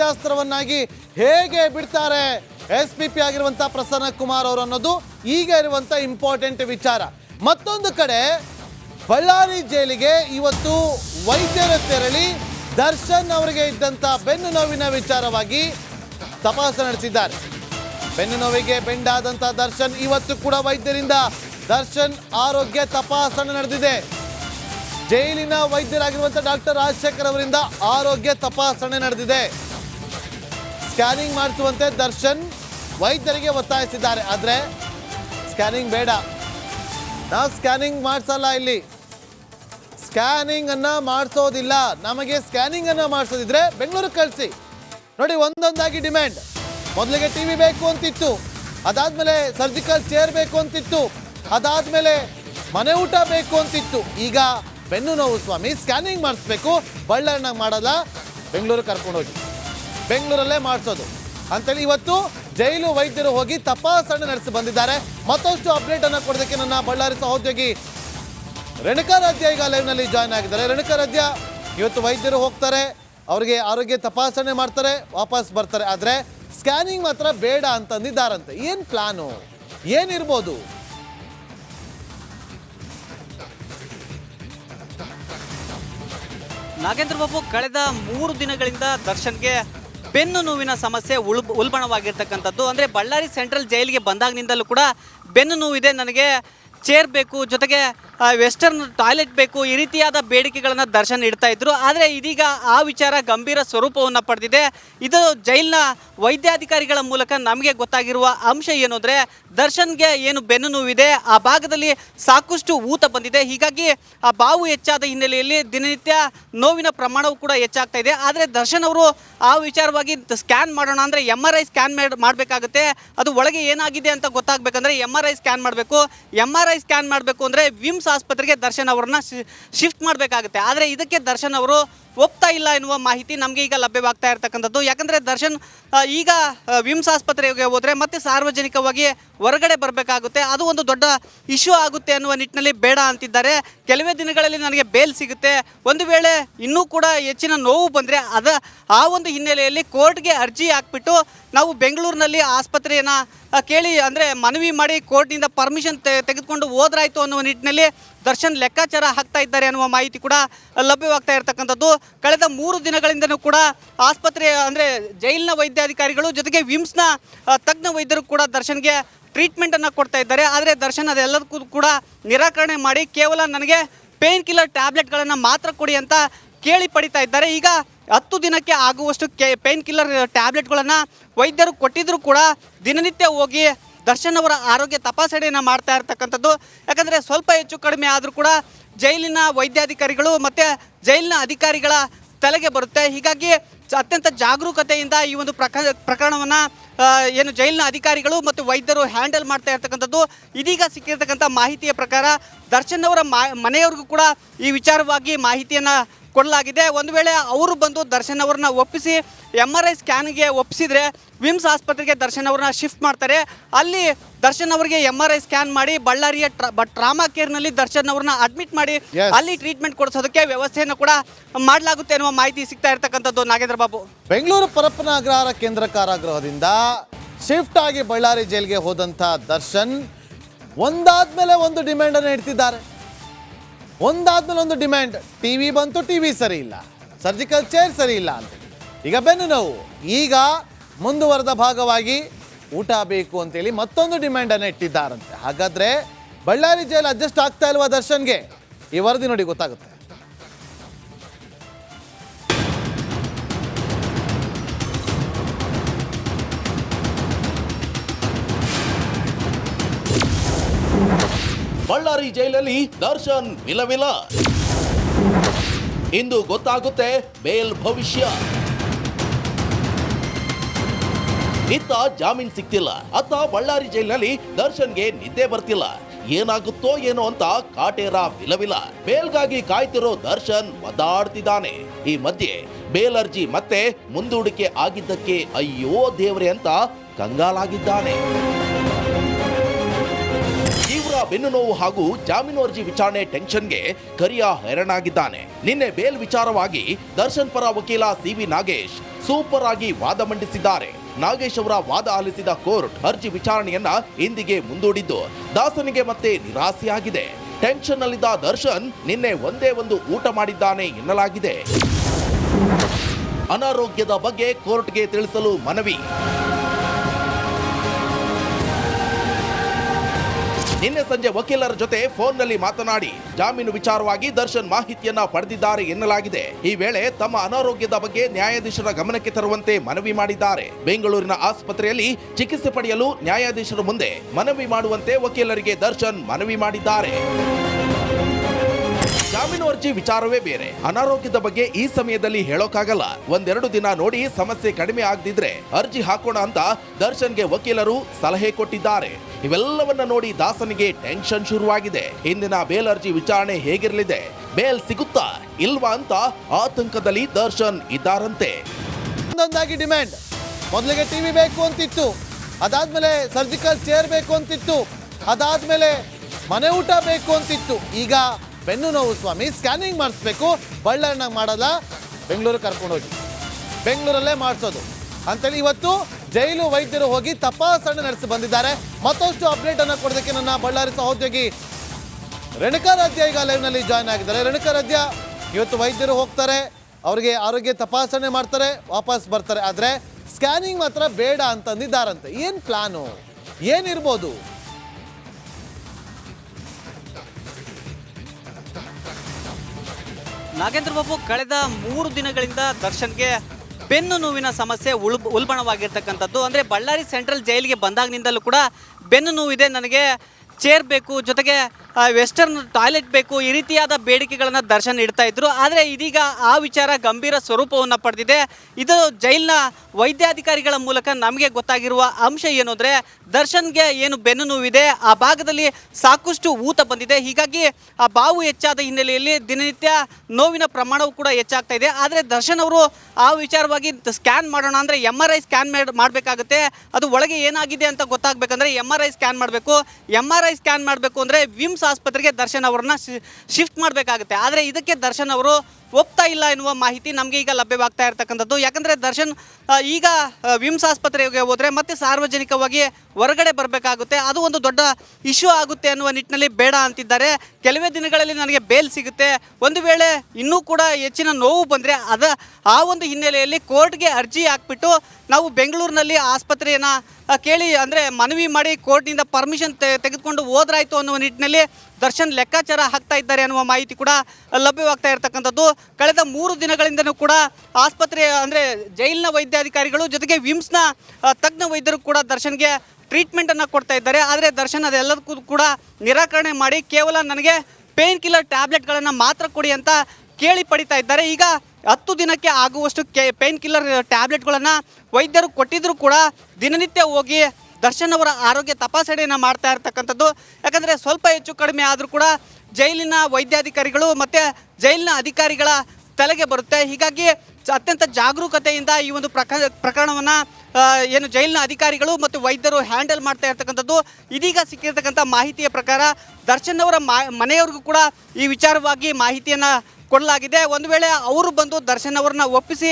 ಪಾತ್ಯಾಸ್ತ್ರವನ್ನಾಗಿ ಹೇಗೆ ಬಿಡ್ತಾರೆ? S P P ಆಗಿರುವಂತ ಪ್ರಸನ್ನ ಕುಮಾರ್ ಅವರು ಅನ್ನೋದು ಈಗ ಇರುವಂತ ಇಂಪಾರ್ಟೆಂಟ್ ವಿಚಾರ. ಮತ್ತೊಂದು ಕಡೆ ಬಳ್ಳಾರಿ ಜೈಲಿಗೆ ಇವತ್ತು ವೈದ್ಯರು ತೆರಳಿ ದರ್ಶನ್ ಅವರಿಗೆ ಇದ್ದಂತ ಬೆನ್ನು ನೋವಿನ ವಿಚಾರವಾಗಿ ತಪಾಸಣೆ ನಡೆಸಿದ್ದಾರೆ. ಬೆನ್ನು ನೋವಿಗೆ ಬೆಂಡಾದಂತ ದರ್ಶನ್ ಇವತ್ತು ಕೂಡ ವೈದ್ಯರಿಂದ. ದರ್ಶನ್ ಆರೋಗ್ಯ ತಪಾಸಣೆ ನಡೆದಿದೆ. ಜೈಲಿನ ವೈದ್ಯರಾಗಿರುವಂತ ಡಾಕ್ಟರ್ ರಾಜಶೇಖರ್ ಅವರಿಂದ ಆರೋಗ್ಯ ತಪಾಸಣೆ ನಡೆದಿದೆ. ಸ್ಕ್ಯಾನಿಂಗ್ ಮಾಡಿಸುವಂತೆ ದರ್ಶನ್ ವೈದ್ಯರಿಗೆ ಒತ್ತಾಯಿಸಿದ್ದಾರೆ. ಆದರೆ ಸ್ಕ್ಯಾನಿಂಗ್ ಬೇಡ. ನಾವು ಸ್ಕ್ಯಾನಿಂಗ್ ಮಾಡಿಸಲ್ಲ ಇಲ್ಲಿ. ಸ್ಕ್ಯಾನಿಂಗ್ ಅನ್ನ ಮಾಡಿಸೋದಿಲ್ಲ. ನಮಗೆ ಸ್ಕ್ಯಾನಿಂಗ್ ಅನ್ನ ಮಾಡಿಸೋದಿದ್ರೆ ಬೆಂಗಳೂರಿಗೆ ಕಳಿಸಿ. ನೋಡಿ, ಒಂದೊಂದಾಗಿ ಡಿಮ್ಯಾಂಡ್. ಮೊದಲಿಗೆ ಟಿ ವಿ ಬೇಕು ಅಂತಿತ್ತು. ಅದಾದ್ಮೇಲೆ ಸರ್ಜಿಕಲ್ ಚೇರ್ ಬೇಕು ಅಂತಿತ್ತು. ಅದಾದ್ಮೇಲೆ ಮನೆ ಊಟ ಬೇಕು ಅಂತಿತ್ತು. ಈಗ ಬೆನ್ನು ನೋವು ಸ್ವಾಮಿ, ಸ್ಕ್ಯಾನಿಂಗ್ ಮಾಡಿಸ್ಬೇಕು. ಬಳ್ಳಾರಿನಾಗ ಮಾಡಲ್ಲ. ಬೆಂಗಳೂರು ಕರ್ಕೊಂಡೋಗಿ. ಬೆಂಗಳೂರಲ್ಲೇ ಮಾಡಿಸೋದು. ಅಂತೇಳಿ ಇವತ್ತು ಜೈಲು ವೈದ್ಯರು ಹೋಗಿ ತಪಾಸಣೆ ನಡೆಸಿ ಬಂದಿದ್ದಾರೆ. ಮತ್ತಷ್ಟು ಅಪ್ಡೇಟ್ ಅನ್ನು ಕೊಡೋದಕ್ಕೆ ನನ್ನ ಬಳ್ಳಾರಿ ಸಹೋದ್ಯೋಗಿ ರೇಣುಕಾರಾಧ್ಯ ಈಗ ಲೈವ್ನಲ್ಲಿ ಜಾಯ್ನ್ ಆಗಿದ್ದಾರೆ. ರೇಣುಕಾರಾಧ್ಯ ಇವತ್ತು ವೈದ್ಯರು ಹೋಗ್ತಾರೆ, ಅವರಿಗೆ ಆರೋಗ್ಯ ತಪಾಸಣೆ ಮಾಡ್ತಾರೆ, ವಾಪಸ್ ಬರ್ತಾರೆ. ಆದರೆ ಸ್ಕ್ಯಾನಿಂಗ್ ಮಾತ್ರ ಬೇಡ ಅಂತಂದಿದ್ದಾರಂತೆ. ಏನು ಪ್ಲಾನು ಏನಿರ್ಬೋದು? ನಾಗೇಂದ್ರ ಬಾಬು, ಕಳೆದ ಮೂರು ದಿನಗಳಿಂದ ದರ್ಶನ್ಗೆ ಬೆನ್ನು ನೋವಿನ ಸಮಸ್ಯೆ ಉಳ್ ಉಲ್ಬಣವಾಗಿರ್ತಕ್ಕಂಥದ್ದು. ಅಂದರೆ ಬಳ್ಳಾರಿ ಸೆಂಟ್ರಲ್ ಜೈಲಿಗೆ ಬಂದಾಗಿನಿಂದಲೂ ಕೂಡ ಬೆನ್ನು ನೋವಿದೆ, ನನಗೆ ಚೇರ್ ಬೇಕು ಜೊತೆಗೆ ವೆಸ್ಟರ್ನ್ ಟಾಯ್ಲೆಟ್ ಬೇಕು, ಈ ರೀತಿಯಾದ ಬೇಡಿಕೆಗಳನ್ನು ದರ್ಶನ್ ಇಡ್ತಾ ಇದ್ರು. ಆದರೆ ಇದೀಗ ಆ ವಿಚಾರ ಗಂಭೀರ ಸ್ವರೂಪವನ್ನು ಪಡೆದಿದೆ. ಇದು ಜೈಲಿನ ವೈದ್ಯಾಧಿಕಾರಿಗಳ ಮೂಲಕ ನಮಗೆ ಗೊತ್ತಾಗಿರುವ ಅಂಶ ಏನು ಅಂದರೆ, ದರ್ಶನ್ಗೆ ಏನು ಬೆನ್ನು ನೋವಿದೆ, ಆ ಭಾಗದಲ್ಲಿ ಸಾಕಷ್ಟು ಊತ ಬಂದಿದೆ. ಹೀಗಾಗಿ ಆ ಬಾವು ಹೆಚ್ಚಾದ ಹಿನ್ನೆಲೆಯಲ್ಲಿ ದಿನನಿತ್ಯ ನೋವಿನ ಪ್ರಮಾಣವು ಕೂಡ ಹೆಚ್ಚಾಗ್ತಾ ಇದೆ. ಆದರೆ ದರ್ಶನ್ ಅವರು ಆ ವಿಚಾರವಾಗಿ ಸ್ಕ್ಯಾನ್ ಮಾಡೋಣ ಅಂದರೆ ಎಂ ಆರ್ ಐ ಸ್ಕ್ಯಾನ್ ಮಾಡಬೇಕಾಗುತ್ತೆ. ಅದು ಒಳಗೆ ಏನಾಗಿದೆ ಅಂತ ಗೊತ್ತಾಗಬೇಕಂದ್ರೆ ಎಂ ಆರ್ ಐ ಸ್ಕ್ಯಾನ್ ಮಾಡಬೇಕು. ಎಂ ಆರ್ ಐ ಸ್ಕ್ಯಾನ್ ಮಾಡಬೇಕು ಅಂದರೆ ವಿಮ್ಸ್ ಆಸ್ಪತ್ರೆಗೆ ದರ್ಶನ್ ಅವರನ್ನ ಶಿಫ್ಟ್ ಮಾಡಬೇಕಾಗುತ್ತೆ. ಆದರೆ ಇದಕ್ಕೆ ದರ್ಶನ್ ಅವರು ಒಪ್ತಾ ಇಲ್ಲ ಎನ್ನುವ ಮಾಹಿತಿ ನಮಗೆ ಈಗ ಲಭ್ಯವಾಗ್ತಾ ಇರತಕ್ಕಂಥದ್ದು. ಯಾಕಂದರೆ ದರ್ಶನ್ ಈಗ ವಿಮ್ಸ್ ಆಸ್ಪತ್ರೆಗೆ ಹೋದರೆ ಮತ್ತೆ ಸಾರ್ವಜನಿಕವಾಗಿ ಹೊರಗಡೆ ಬರಬೇಕಾಗುತ್ತೆ. ಅದು ಒಂದು ದೊಡ್ಡ ಇಶ್ಯೂ ಆಗುತ್ತೆ ಅನ್ನುವ ನಿಟ್ಟಿನಲ್ಲಿ ಬೇಡ ಅಂತಿದ್ದಾರೆ. ಕೆಲವೇ ದಿನಗಳಲ್ಲಿ ನನಗೆ ಬೇಲ್ ಸಿಗುತ್ತೆ. ಒಂದು ವೇಳೆ ಇನ್ನೂ ಕೂಡ ಹೆಚ್ಚಿನ ನೋವು ಬಂದರೆ ಅದ, ಆ ಒಂದು ಹಿನ್ನೆಲೆಯಲ್ಲಿ ಕೋರ್ಟ್ಗೆ ಅರ್ಜಿ ಹಾಕ್ಬಿಟ್ಟು ನಾವು ಬೆಂಗಳೂರಿನಲ್ಲಿ ಆಸ್ಪತ್ರೆಯನ್ನು ಕೇಳಿ ಅಂದರೆ ಮನವಿ ಮಾಡಿ ಕೋರ್ಟ್ನಿಂದ ಪರ್ಮಿಷನ್ ತೆಗೆದುಕೊಂಡು ಹೋದ್ರಾಯ್ತು ಅನ್ನುವ ನಿಟ್ಟಿನಲ್ಲಿ ದರ್ಶನ್ ಲೆಕ್ಕಾಚಾರ ಹಾಕ್ತಾ ಇದ್ದಾರೆ ಅನ್ನುವ ಮಾಹಿತಿ ಕೂಡ ಲಭ್ಯವಾಗ್ತಾ ಇರತಕ್ಕಂಥದ್ದು. ಕಳೆದ ಮೂರು ದಿನಗಳಿಂದನೂ ಕೂಡ ಆಸ್ಪತ್ರೆ, ಅಂದರೆ ಜೈಲಿನ ವೈದ್ಯಾಧಿಕಾರಿಗಳು ಜೊತೆಗೆ ವಿಮ್ಸ್ನ ತಜ್ಞ ವೈದ್ಯರು ಕೂಡ ದರ್ಶನ್ಗೆ ಟ್ರೀಟ್ಮೆಂಟನ್ನು ಕೊಡ್ತಾ ಇದ್ದಾರೆ. ಆದರೆ ದರ್ಶನ್ ಅದೆಲ್ಲದಕ್ಕೂ ಕೂಡ ನಿರಾಕರಣೆ ಮಾಡಿ ಕೇವಲ ನನಗೆ ಪೇನ್ ಕಿಲ್ಲರ್ ಟ್ಯಾಬ್ಲೆಟ್ಗಳನ್ನು ಮಾತ್ರ ಕೊಡಿ ಅಂತ ಕೇಳಿ ಪಡಿತಾ ಇದ್ದಾರೆ. ಈಗ ಹತ್ತು ದಿನಕ್ಕೆ ಆಗುವಷ್ಟು ಕೆ ಪೇನ್ ಕಿಲ್ಲರ್ ಟ್ಯಾಬ್ಲೆಟ್ಗಳನ್ನು ವೈದ್ಯರು ಕೊಟ್ಟಿದ್ದರೂ ಕೂಡ ದಿನನಿತ್ಯ ಹೋಗಿ ದರ್ಶನ್ ಅವರ ಆರೋಗ್ಯ ತಪಾಸಣೆಯನ್ನು ಮಾಡ್ತಾ ಇರ್ತಕ್ಕಂಥದ್ದು. ಯಾಕಂದರೆ ಸ್ವಲ್ಪ ಹೆಚ್ಚು ಕಡಿಮೆ ಆದರೂ ಕೂಡ ಜೈಲಿನ ವೈದ್ಯಾಧಿಕಾರಿಗಳು ಮತ್ತು ಜೈಲಿನ ಅಧಿಕಾರಿಗಳ ತಲೆಗೆ ಬರುತ್ತೆ. ಹೀಗಾಗಿ ಅತ್ಯಂತ ಜಾಗರೂಕತೆಯಿಂದ ಈ ಒಂದು ಪ್ರಕ, ಪ್ರಕರಣವನ್ನು ಏನು ಜೈಲಿನ ಅಧಿಕಾರಿಗಳು ಮತ್ತು ವೈದ್ಯರು ಹ್ಯಾಂಡಲ್ ಮಾಡ್ತಾ ಇರ್ತಕ್ಕಂಥದ್ದು. ಇದೀಗ ಸಿಕ್ಕಿರ್ತಕ್ಕಂಥ ಮಾಹಿತಿಯ ಪ್ರಕಾರ ದರ್ಶನ್ ಅವರ ಮನೆಯವ್ರಿಗೂ ಕೂಡ ಈ ವಿಚಾರವಾಗಿ ಮಾಹಿತಿಯನ್ನು ಕೊಡಲಾಗಿದೆ. ಒಂದು ವೇಳೆ ಅವರು ಬಂದು ದರ್ಶನ್ ಅವ್ರನ್ನ ಒಪ್ಪಿಸಿ ಎಂ ಆರ್ ಐ ಸ್ಕ್ಯಾನ್ಗೆ ಒಪ್ಪಿಸಿದರೆ ವಿಮ್ಸ್ ಆಸ್ಪತ್ರೆಗೆ ದರ್ಶನ್ ಅವ್ರನ್ನ ಶಿಫ್ಟ್ ಮಾಡ್ತಾರೆ. ಅಲ್ಲಿ ದರ್ಶನ್ ಅವರಿಗೆ ಎಂ ಆರ್ ಐ ಸ್ಕ್ಯಾನ್ ಮಾಡಿ ಬಳ್ಳಾರಿಯ ಟ್ರಾಮಾ ಕೇರ್ನಲ್ಲಿ ದರ್ಶನ್ ಅವ್ರನ್ನ ಅಡ್ಮಿಟ್ ಮಾಡಿ ಅಲ್ಲಿ ಟ್ರೀಟ್ಮೆಂಟ್ ಕೊಡಿಸೋದಕ್ಕೆ ವ್ಯವಸ್ಥೆಯನ್ನು ಕೂಡ ಮಾಡಲಾಗುತ್ತೆ ಅನ್ನುವ ಮಾಹಿತಿ ಸಿಗ್ತಾ ಇರ್ತಕ್ಕಂಥದ್ದು ನಾಗೇಂದ್ರ ಬಾಬು. ಬೆಂಗಳೂರು ಪರಪ್ಪನ ಅಗ್ರಹಾರ ಕೇಂದ್ರ ಕಾರಾಗೃಹದಿಂದ ಶಿಫ್ಟ್ ಆಗಿ ಬಳ್ಳಾರಿ ಜೈಲ್ಗೆ ಹೋದಂಥ ದರ್ಶನ್ ಒಂದಾದ್ಮೇಲೆ ಒಂದು ಡಿಮ್ಯಾಂಡನ್ನು ಇಡ್ತಿದ್ದಾರೆ. ಒಂದಾದ್ಮೇಲೆ ಒಂದು ಡಿಮ್ಯಾಂಡ್ ಟಿವಿ ಬಂತು ಟಿವಿ ಸರಿ ಇಲ್ಲ. ಸರ್ಜಿಕಲ್ ಚೇರ್ ಸರಿ ಇಲ್ಲ ಅಂತ. ಈಗ ಬೆನ್ನು ನೋವು. ಈಗ ಮುಂದುವರೆದ ಭಾಗವಾಗಿ ಊಟ ಬೇಕು ಅಂತೇಳಿ ಮತ್ತೊಂದು ಡಿಮ್ಯಾಂಡ್ ಅನ್ನು ಇಟ್ಟಿದ್ದಾರಂತೆ. ಹಾಗಾದ್ರೆ ಬಳ್ಳಾರಿ ಜೈಲು ಅಡ್ಜಸ್ಟ್ ಆಗ್ತಾ ಇಲ್ವಾ ದರ್ಶನ್ಗೆ? ಈ ವರದಿ ನೋಡಿ ಗೊತ್ತಾಗುತ್ತೆ. ಬಳ್ಳಾರಿ ಜೈಲಲ್ಲಿ ದರ್ಶನ್ ವಿಲವಿಲ ಇಂದು ಗೊತ್ತಾಗುತ್ತೆ ಬೇಲ್ ಭವಿಷ್ಯ. ಇತ್ತ ಜಾಮೀನ್ ಸಿಕ್ತಿಲ್ಲ. ಅತ್ತ ಬಳ್ಳಾರಿ ಜೈಲಿನಲ್ಲಿ ದರ್ಶನ್ಗೆ ನಿದ್ದೆ ಬರ್ತಿಲ್ಲ. ಏನಾಗುತ್ತೋ ಏನೋ ಅಂತ ಕಾಟೇರ ವಿಲವಿಲ ಬೇಲ್ಗಾಗಿ ಕಾಯ್ತಿರೋ ದರ್ಶನ್ ಒದ್ದಾಡ್ತಿದ್ದಾನೆ. ಈ ಮಧ್ಯೆ ಬೇಲ್ ಅರ್ಜಿ ಮತ್ತೆ ಮುಂದೂಡಿಕೆ ಆಗಿದ್ದಕ್ಕೆ ಅಯ್ಯೋ ದೇವ್ರೆ ಅಂತ ಕಂಗಾಲಾಗಿದ್ದಾನೆ. ಬೆನ್ನು ನೋವು ಹಾಗೂ ಜಾಮೀನು ಅರ್ಜಿ ವಿಚಾರಣೆ ಟೆನ್ಷನ್ಗೆ ಕರಿಯ ಹೆರಣಾಗಿದ್ದಾನೆ. ನಿನ್ನೆ ಬೇಲ್ ವಿಚಾರವಾಗಿ ದರ್ಶನ್ ಪರ ವಕೀಲ ಸಿವಿ ನಾಗೇಶ್ ಸೂಪರ್ ಆಗಿ ವಾದ ಮಂಡಿಸಿದ್ದಾರೆ. ನಾಗೇಶ್ ಅವರ ವಾದ ಆಲಿಸಿದ ಕೋರ್ಟ್ ಅರ್ಜಿ ವಿಚಾರಣೆಯನ್ನ ಇಂದಿಗೆ ಮುಂದೂಡಿದ್ದು ದಾಸನಿಗೆ ಮತ್ತೆ ನಿರಾಸೆಯಾಗಿದೆ. ಟೆನ್ಷನ್ ನಲ್ಲಿದ್ದ ದರ್ಶನ್ ನಿನ್ನೆ ಒಂದೇ ಒಂದು ಊಟ ಮಾಡಿದ್ದಾನೆ ಎನ್ನಲಾಗಿದೆ. ಅನಾರೋಗ್ಯದ ಬಗ್ಗೆ ಕೋರ್ಟ್ಗೆ ತಿಳಿಸಲು ಮನವಿ. ನಿನ್ನೆ ಸಂಜೆ ವಕೀಲರ ಜೊತೆ ಫೋನ್ನಲ್ಲಿ ಮಾತನಾಡಿ, ಜಾಮೀನು ವಿಚಾರವಾಗಿ ದರ್ಶನ್ ಮಾಹಿತಿಯನ್ನ ಪಡೆದಿದ್ದಾರೆ ಎನ್ನಲಾಗಿದೆ. ಈ ವೇಳೆ ತಮ್ಮ ಅನಾರೋಗ್ಯದ ಬಗ್ಗೆ ನ್ಯಾಯಾಧೀಶರ ಗಮನಕ್ಕೆ ತರುವಂತೆ ಮನವಿ ಮಾಡಿದ್ದಾರೆ. ಬೆಂಗಳೂರಿನ ಆಸ್ಪತ್ರೆಯಲ್ಲಿ ಚಿಕಿತ್ಸೆ ಪಡೆಯಲು ನ್ಯಾಯಾಧೀಶರ ಮುಂದೆ ಮನವಿ ಮಾಡುವಂತೆ ವಕೀಲರಿಗೆ ದರ್ಶನ್ ಮನವಿ ಮಾಡಿದ್ದಾರೆ. ಜಾಮೀನು ಅರ್ಜಿ ವಿಚಾರವೇ ಬೇರೆ. ಅನಾರೋಗ್ಯದ ಬಗ್ಗೆ ಈ ಸಮಯದಲ್ಲಿ ಹೇಳೋಕ್ಕಾಗಲ್ಲ ಒಂದೆರಡು ದಿನ ನೋಡಿ ಸಮಸ್ಯೆ ಕಡಿಮೆ ಆಗದಿದ್ರೆ ಅರ್ಜಿ ಹಾಕೋಣ ಅಂತ ದರ್ಶನ್ಗೆ ವಕೀಲರು ಸಲಹೆ ಕೊಟ್ಟಿದ್ದಾರೆ. ಇವೆಲ್ಲವನ್ನ ನೋಡಿ ದಾಸನಿಗೆ ಟೆನ್ಷನ್ ಶುರುವಾಗಿದೆ. ಇಂದಿನ ಬೇಲ್ ಅರ್ಜಿ ವಿಚಾರಣೆ ಹೇಗಿರಲಿದೆ? ಬೇಲ್ ಸಿಗುತ್ತಾ ಇಲ್ವಾ ಅಂತ ಆತಂಕದಲ್ಲಿ ದರ್ಶನ್ ಇದ್ದಾರಂತೆ. ಒಂದೊಂದಾಗಿ ಡಿಮ್ಯಾಂಡ್. ಮೊದಲಿಗೆ ಟಿವಿ ಬೇಕು ಅಂತಿತ್ತು. ಅದಾದ್ಮೇಲೆ ಸರ್ಜಿಕಲ್ ಚೇರ್ ಬೇಕು ಅಂತಿತ್ತು. ಅದಾದ್ಮೇಲೆ ಮನೆ ಊಟ ಬೇಕು ಅಂತಿತ್ತು. ಈಗ ಬೆನ್ನು ನೋವು ಸ್ವಾಮಿ. ಸ್ಕ್ಯಾನಿಂಗ್ ಮಾಡಿಸ್ಬೇಕು. ಬಳ್ಳಾರಿನಾಗ ಮಾಡಲ್ಲ. ಬೆಂಗಳೂರು ಕರ್ಕೊಂಡೋಗಿ ಬೆಂಗಳೂರಲ್ಲೇ ಮಾಡಿಸೋದು. ಅಂತೇಳಿ ಇವತ್ತು ಜೈಲು ವೈದ್ಯರು ಹೋಗಿ ತಪಾಸಣೆ ನಡೆಸಿ ಬಂದಿದ್ದಾರೆ. ಮತ್ತಷ್ಟು ಅಪ್ಡೇಟ್ ಅನ್ನು ಕೊಡೋದಕ್ಕೆ ನನ್ನ ಬಳ್ಳಾರಿ ಸಹೋದ್ಯೋಗಿ ರೇಣುಕಾರಾಧ್ಯ ಈಗ ಲೈವ್ನಲ್ಲಿ ಜಾಯ್ನ್ ಆಗಿದ್ದಾರೆ. ರೇಣುಕಾರಾಧ್ಯ ಇವತ್ತು ವೈದ್ಯರು ಹೋಗ್ತಾರೆ. ಅವರಿಗೆ ಆರೋಗ್ಯ ತಪಾಸಣೆ ಮಾಡ್ತಾರೆ. ವಾಪಸ್ ಬರ್ತಾರೆ. ಆದರೆ ಸ್ಕ್ಯಾನಿಂಗ್ ಮಾತ್ರ ಬೇಡ ಅಂತಂದಿದ್ದಾರಂತೆ. ಏನು ಪ್ಲಾನು ಏನಿರ್ಬೋದು? ನಾಗೇಂದ್ರ ಬಾಬು ಕಳೆದ ಮೂರು ದಿನಗಳಿಂದ ದರ್ಶನ್ಗೆ ಬೆನ್ನು ನೋವಿನ ಸಮಸ್ಯೆ ಉಳ್, ಉಲ್ಬಣವಾಗಿರ್ತಕ್ಕಂಥದ್ದು. ಅಂದರೆ ಬಳ್ಳಾರಿ ಸೆಂಟ್ರಲ್ ಜೈಲಿಗೆ ಬಂದಾಗಿನಿಂದಲೂ ಕೂಡ ಬೆನ್ನು ನೋವಿದೆ ನನಗೆ. ಚೇರ್ ಬೇಕು, ಜೊತೆಗೆ ವೆಸ್ಟರ್ನ್ ಟಾಯ್ಲೆಟ್ ಬೇಕು, ಈ ರೀತಿಯಾದ ಬೇಡಿಕೆಗಳನ್ನು ದರ್ಶನ್ ಇಡ್ತಾ ಇದ್ರು. ಆದರೆ ಇದೀಗ ಆ ವಿಚಾರ ಗಂಭೀರ ಸ್ವರೂಪವನ್ನು ಪಡೆದಿದೆ. ಇದು ಜೈಲಿನ ವೈದ್ಯಾಧಿಕಾರಿಗಳ ಮೂಲಕ ನಮಗೆ ಗೊತ್ತಾಗಿರುವ ಅಂಶ ಏನು ಅಂದರೆ, ದರ್ಶನ್ಗೆ ಏನು ಬೆನ್ನು ನೋವಿದೆ, ಆ ಭಾಗದಲ್ಲಿ ಸಾಕಷ್ಟು ಊತ ಬಂದಿದೆ. ಹೀಗಾಗಿ, ಆ ಬಾವು ಹೆಚ್ಚಾದ ಹಿನ್ನೆಲೆಯಲ್ಲಿ ದಿನನಿತ್ಯ ನೋವಿನ ಪ್ರಮಾಣವು ಕೂಡ ಹೆಚ್ಚಾಗ್ತಾ ಇದೆ. ಆದರೆ ದರ್ಶನ್ ಅವರು ಆ ವಿಚಾರವಾಗಿ ಸ್ಕ್ಯಾನ್ ಮಾಡೋಣ ಅಂದರೆ ಎಂ ಆರ್ ಐ ಸ್ಕ್ಯಾನ್ ಮಾಡಬೇಕಾಗುತ್ತೆ. ಅದು ಒಳಗೆ ಏನಾಗಿದೆ ಅಂತ ಗೊತ್ತಾಗಬೇಕಂದ್ರೆ ಎಂ ಆರ್ ಐ ಸ್ಕ್ಯಾನ್ ಮಾಡಬೇಕು. ಎಂ ಆರ್ ಸ್ಕ್ಯಾನ್ ಮಾಡಬೇಕು ಅಂದರೆ ವಿಮ್ಸ್ ಆಸ್ಪತ್ರೆಗೆ ದರ್ಶನ್ ಅವರನ್ನ ಶಿಫ್ಟ್ ಮಾಡಬೇಕಾಗುತ್ತೆ. ಆದರೆ ಇದಕ್ಕೆ ದರ್ಶನ್ ಅವರು ಒಪ್ತಾ ಇಲ್ಲ ಎನ್ನುವ ಮಾಹಿತಿ ನಮಗೆ ಈಗ ಲಭ್ಯವಾಗ್ತಾ ಇರತಕ್ಕಂಥದ್ದು. ಯಾಕಂದರೆ ದರ್ಶನ್ ಈಗ ವಿಮ್ಸ್ ಆಸ್ಪತ್ರೆಗೆ ಹೋದರೆ ಮತ್ತೆ ಸಾರ್ವಜನಿಕವಾಗಿ ಹೊರಗಡೆ ಬರಬೇಕಾಗುತ್ತೆ. ಅದು ಒಂದು ದೊಡ್ಡ ಇಶ್ಯೂ ಆಗುತ್ತೆ ಅನ್ನುವ ನಿಟ್ಟಿನಲ್ಲಿ ಬೇಡ ಅಂತಿದ್ದಾರೆ. ಕೆಲವೇ ದಿನಗಳಲ್ಲಿ ನನಗೆ ಬೇಲ್ ಸಿಗುತ್ತೆ. ಒಂದು ವೇಳೆ ಇನ್ನೂ ಕೂಡ ಹೆಚ್ಚಿನ ನೋವು ಬಂದರೆ ಅದ ಆ ಒಂದು ಹಿನ್ನೆಲೆಯಲ್ಲಿ ಕೋರ್ಟ್ಗೆ ಅರ್ಜಿ ಹಾಕ್ಬಿಟ್ಟು ನಾವು ಬೆಂಗಳೂರಿನಲ್ಲಿ ಆಸ್ಪತ್ರೆಯನ್ನು ಕೇಳಿ ಅಂದರೆ ಮನವಿ ಮಾಡಿ ಕೋರ್ಟ್ನಿಂದ ಪರ್ಮಿಷನ್ ತೆಗೆದುಕೊಂಡು ಹೋದ್ರಾಯ್ತು ಅನ್ನುವ ನಿಟ್ಟಿನಲ್ಲಿ ದರ್ಶನ್ ಲೆಕ್ಕಾಚಾರ ಹಾಕ್ತಾ ಇದ್ದಾರೆ ಅನ್ನುವ ಮಾಹಿತಿ ಕೂಡ ಲಭ್ಯವಾಗ್ತಾ ಇರತಕ್ಕಂಥದ್ದು. ಕಳೆದ ಮೂರು ದಿನಗಳಿಂದನೂ ಕೂಡ ಆಸ್ಪತ್ರೆ, ಅಂದರೆ ಜೈಲಿನ ವೈದ್ಯಾಧಿಕಾರಿಗಳು ಜೊತೆಗೆ ವಿಮ್ಸ್ನ ತಜ್ಞ ವೈದ್ಯರು ಕೂಡ ದರ್ಶನ್ಗೆ ಟ್ರೀಟ್ಮೆಂಟನ್ನು ಕೊಡ್ತಾ ಇದ್ದಾರೆ. ಆದರೆ ದರ್ಶನ್ ಅದೆಲ್ಲದಕ್ಕೂ ಕೂಡ ನಿರಾಕರಣೆ ಮಾಡಿ ಕೇವಲ ನನಗೆ ಪೇನ್ ಕಿಲ್ಲರ್ ಟ್ಯಾಬ್ಲೆಟ್ಗಳನ್ನು ಮಾತ್ರ ಕೊಡಿ ಅಂತ ಕೇಳಿ ಪಡಿತಾ ಇದ್ದಾರೆ. ಈಗ ಹತ್ತು ದಿನಕ್ಕೆ ಆಗುವಷ್ಟು ಕೆ ಪೇನ್ ಕಿಲ್ಲರ್ ಟ್ಯಾಬ್ಲೆಟ್ಗಳನ್ನು ವೈದ್ಯರು ಕೊಟ್ಟಿದ್ದರೂ ಕೂಡ ದಿನನಿತ್ಯ ಹೋಗಿ ದರ್ಶನ್ ಅವರ ಆರೋಗ್ಯ ತಪಾಸಣೆಯನ್ನು ಮಾಡ್ತಾ ಇರ್ತಕ್ಕಂಥದ್ದು. ಯಾಕಂದರೆ ಸ್ವಲ್ಪ ಹೆಚ್ಚು ಕಡಿಮೆ ಆದರೂ ಕೂಡ ಜೈಲಿನ ವೈದ್ಯಾಧಿಕಾರಿಗಳು ಮತ್ತು ಜೈಲಿನ ಅಧಿಕಾರಿಗಳ ತಲೆಗೆ ಬರುತ್ತೆ. ಹೀಗಾಗಿ ಅತ್ಯಂತ ಜಾಗರೂಕತೆಯಿಂದ ಈ ಒಂದು ಪ್ರಕ, ಪ್ರಕರಣವನ್ನು ಏನು ಜೈಲಿನ ಅಧಿಕಾರಿಗಳು ಮತ್ತು ವೈದ್ಯರು ಹ್ಯಾಂಡಲ್ ಮಾಡ್ತಾ ಇರ್ತಕ್ಕಂಥದ್ದು. ಇದೀಗ ಸಿಕ್ಕಿರ್ತಕ್ಕಂಥ ಮಾಹಿತಿಯ ಪ್ರಕಾರ ದರ್ಶನ್ ಅವರ ಮನೆಯವ್ರಿಗೂ ಕೂಡ ಈ ವಿಚಾರವಾಗಿ ಮಾಹಿತಿಯನ್ನು ಕೊಡಲಾಗಿದೆ. ಒಂದು ವೇಳೆ ಅವರು ಬಂದು ದರ್ಶನ್ ಅವರನ್ನ ಒಪ್ಪಿಸಿ